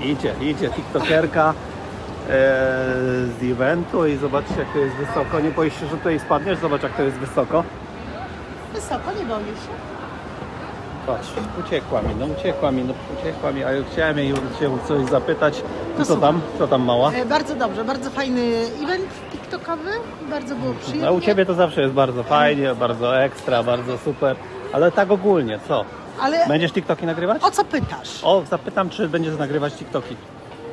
Idzie, idzie tiktokerka e, z eventu i zobaczcie jak to jest wysoko. Nie boisz się, że tutaj spadniesz? Zobacz jak to jest wysoko. Wysoko, nie boję się. Patrz, uciekła mi, no uciekła mi, no uciekła mi, a ja chciałem jej się coś zapytać. To co tam? Co tam mała? E, bardzo dobrze, bardzo fajny event tiktokowy, bardzo było przyjemnie. No u Ciebie to zawsze jest bardzo fajnie, bardzo ekstra, bardzo super. Ale tak ogólnie, co? Ale Będziesz TikToki nagrywać? o co pytasz? O, zapytam, czy będziesz nagrywać TikToki.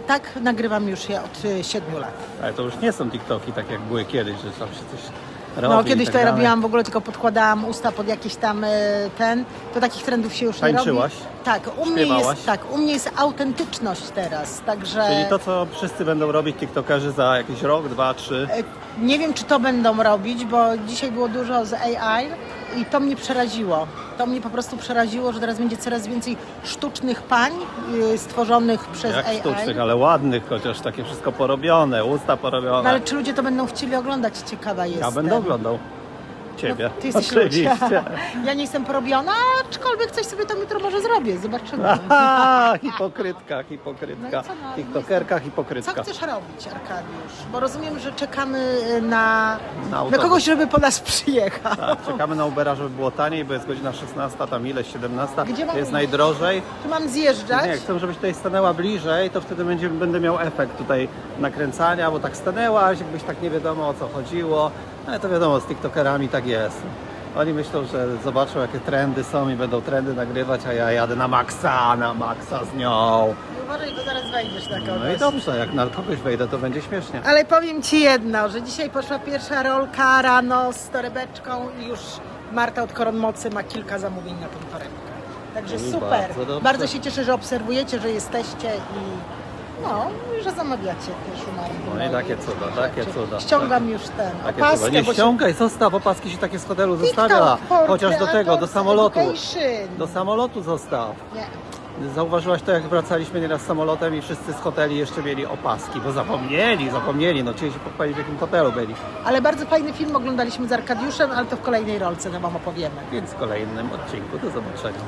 Tak, nagrywam już je od y, 7 lat. Ale to już nie są TikToki tak jak były kiedyś, że tam się coś robi No i kiedyś tak to ja dalej. robiłam, w ogóle tylko podkładałam usta pod jakiś tam e, ten, to takich trendów się już Tańczyłaś? nie robi. Tak, u mnie Śpiewałaś? jest tak, u mnie jest autentyczność teraz, także Czyli to, co wszyscy będą robić TikTokerzy za jakiś rok, dwa, trzy. e, nie wiem czy to będą robić, bo dzisiaj było dużo z AI i to mnie przeraziło. To mnie po prostu przeraziło, że teraz będzie coraz więcej sztucznych pań y, stworzonych przez Jak AI. sztucznych, ale ładnych, chociaż takie wszystko porobione, usta porobione. No ale czy ludzie to będą chcieli oglądać? Ciekawa jestem. Ja będę oglądał Ciebie. No, ty jesteś Oczywiście. Ja nie jestem porobiona, aczkolwiek coś sobie tam jutro może zrobię. Zobaczymy. Aha, hipokrytka, No hipokrytka. i co, no, TikTokerka, Co hipokrytka. chcesz robić, Arkadiusz? Bo rozumiem, że czekamy na, Na na kogoś, żeby po nas przyjechał. Tak, czekamy na Ubera, żeby było taniej, bo jest godzina 16, tam ile? 17. Gdzie mam jest iść? najdrożej. Czy mam zjeżdżać? Nie, chcę, żebyś tutaj stanęła bliżej, to wtedy będzie, będę miał efekt tutaj nakręcania, bo tak stanęłaś, jakbyś tak nie wiadomo o co chodziło. Ale to wiadomo, z TikTokerami tak jest. Oni myślą, że zobaczą jakie trendy są i będą trendy nagrywać, a ja jadę na maksa, na maksa z nią. Uważaj, bo zaraz wejdziesz na kogoś. No i dobrze, jak na kogoś wejdę, to będzie śmiesznie. Ale powiem Ci jedno, że dzisiaj poszła pierwsza rolka rano z torebeczką i już Marta od Koron Mocy ma kilka zamówień na tą torebkę. Także No super. bardzo dobrze. Bardzo się cieszę, że obserwujecie, że jesteście i no, i że zamawiacie też u Marty. No i takie cuda, takie cuda. Ściągam już ten Takie opaskę, cuda. Nie bo się- ściągaj, zostaw, opaski się takie z hotelu TikTok, zostawia. Portland, Chociaż do tego, do Adults samolotu. Education. Do samolotu zostaw. Nie. Zauważyłaś to, jak wracaliśmy nieraz samolotem i wszyscy z hoteli jeszcze mieli opaski, bo zapomnieli, zapomnieli, no chcieli się pochwalić, w jakim hotelu byli. Ale bardzo fajny film oglądaliśmy z Arkadiuszem, ale to w kolejnej rolce nam wam opowiemy. Więc w kolejnym odcinku do zobaczenia.